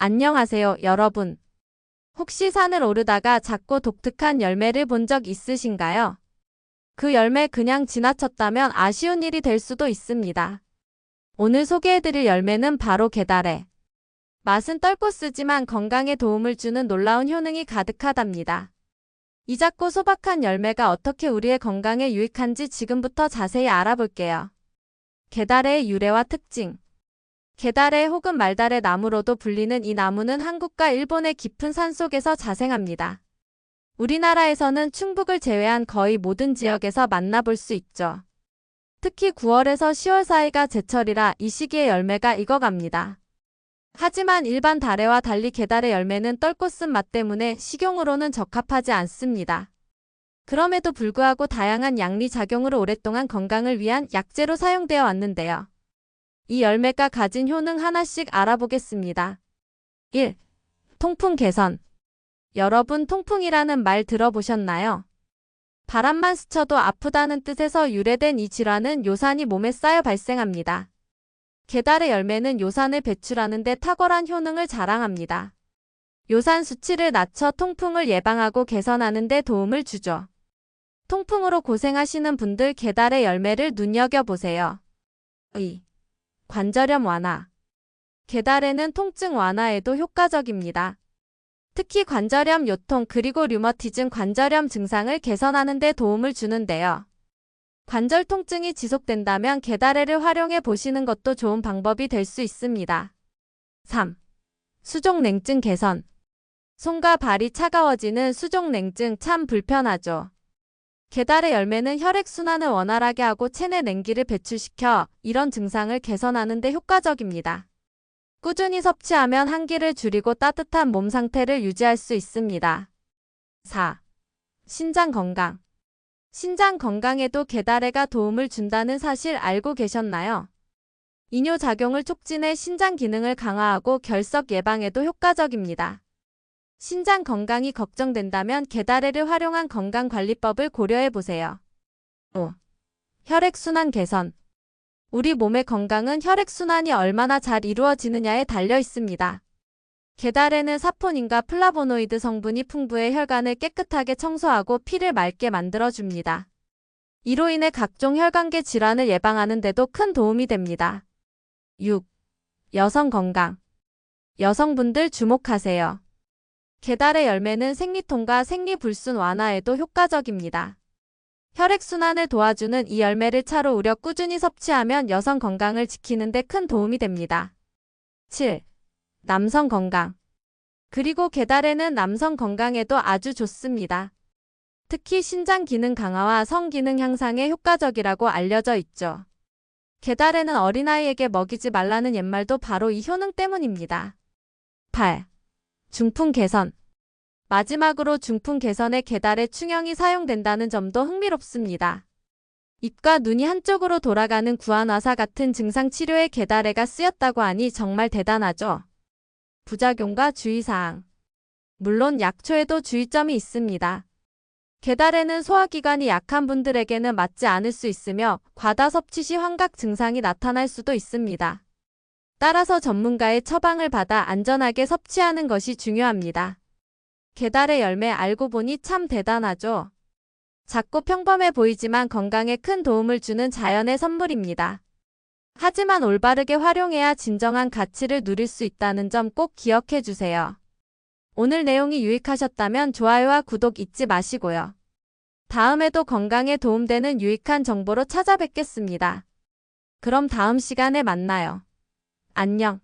안녕하세요, 여러분. 혹시 산을 오르다가 작고 독특한 열매를 본 적 있으신가요? 그 열매 그냥 지나쳤다면 아쉬운 일이 될 수도 있습니다. 오늘 소개해드릴 열매는 바로 게다래. 맛은 떫고 쓰지만 건강에 도움을 주는 놀라운 효능이 가득하답니다. 이 작고 소박한 열매가 어떻게 우리의 건강에 유익한지 지금부터 자세히 알아볼게요. 게다래의 유래와 특징. 게다래 혹은 말다래 나무로도 불리는 이 나무는 한국과 일본의 깊은 산속에서 자생합니다. 우리나라에서는 충북을 제외한 거의 모든 지역에서 만나볼 수 있죠. 특히 9월에서 10월 사이가 제철이라 이 시기에 열매가 익어갑니다. 하지만 일반 다래와 달리 게달의 열매는 쓴맛 때문에 식용으로는 적합하지 않습니다. 그럼에도 불구하고 다양한 양리 작용으로 오랫동안 건강을 위한 약재로 사용되어 왔는데요. 이 열매가 가진 효능 하나씩 알아보겠습니다. 1. 통풍 개선. 여러분 통풍이라는 말 들어보셨나요? 바람만 스쳐도 아프다는 뜻에서 유래된 이 질환은 요산이 몸에 쌓여 발생합니다. 게달의 열매는 요산을 배출하는 데 탁월한 효능을 자랑합니다. 요산 수치를 낮춰 통풍을 예방하고 개선하는 데 도움을 주죠. 통풍으로 고생하시는 분들 게달의 열매를 눈여겨보세요. 2. 관절염 완화. 게달에는 통증 완화에도 효과적입니다. 특히 관절염, 요통, 그리고 류머티즘 관절염 증상을 개선하는 데 도움을 주는데요. 관절 통증이 지속된다면 게다레를 활용해 보시는 것도 좋은 방법이 될 수 있습니다. 3. 수족 냉증 개선. 손과 발이 차가워지는 수족 냉증 참 불편하죠. 게달의 열매는 혈액순환을 원활하게 하고 체내 냉기를 배출시켜 이런 증상을 개선하는 데 효과적입니다. 꾸준히 섭취하면 한기를 줄이고 따뜻한 몸 상태를 유지할 수 있습니다. 4. 신장 건강. 신장 건강에도 게다레가 도움을 준다는 사실 알고 계셨나요? 이뇨 작용을 촉진해 신장 기능을 강화하고 결석 예방에도 효과적입니다. 신장 건강이 걱정된다면 게다레를 활용한 건강관리법을 고려해 보세요. 5. 혈액순환 개선. 우리 몸의 건강은 혈액순환이 얼마나 잘 이루어지느냐에 달려 있습니다. 게달에는 사포닌과 플라보노이드 성분이 풍부해 혈관을 깨끗하게 청소하고 피를 맑게 만들어줍니다. 이로 인해 각종 혈관계 질환을 예방하는 데도 큰 도움이 됩니다. 6. 여성 건강. 여성분들 주목하세요. 게달의 열매는 생리통과 생리불순 완화에도 효과적입니다. 혈액순환을 도와주는 이 열매를 차로 우려 꾸준히 섭취하면 여성 건강을 지키는 데 큰 도움이 됩니다. 7. 남성 건강. 그리고 게달에는 남성 건강에도 아주 좋습니다. 특히 신장 기능 강화와 성 기능 향상에 효과적이라고 알려져 있죠. 게달에는 어린아이에게 먹이지 말라는 옛말도 바로 이 효능 때문입니다. 8. 중풍 개선. 마지막으로 중풍 개선에 게달의 충형이 사용된다는 점도 흥미롭습니다. 입과 눈이 한쪽으로 돌아가는 구안화사 같은 증상 치료에 게달레가 쓰였다고 하니 정말 대단하죠. 부작용과 주의사항. 물론 약초에도 주의점이 있습니다. 게달에는 소화기관이 약한 분들에게는 맞지 않을 수 있으며 과다 섭취 시 환각 증상이 나타날 수도 있습니다. 따라서 전문가의 처방을 받아 안전하게 섭취하는 것이 중요합니다. 게달의 열매 알고 보니 참 대단하죠. 작고 평범해 보이지만 건강에 큰 도움을 주는 자연의 선물입니다. 하지만 올바르게 활용해야 진정한 가치를 누릴 수 있다는 점 꼭 기억해 주세요. 오늘 내용이 유익하셨다면 좋아요와 구독 잊지 마시고요. 다음에도 건강에 도움되는 유익한 정보로 찾아뵙겠습니다. 그럼 다음 시간에 만나요. 안녕.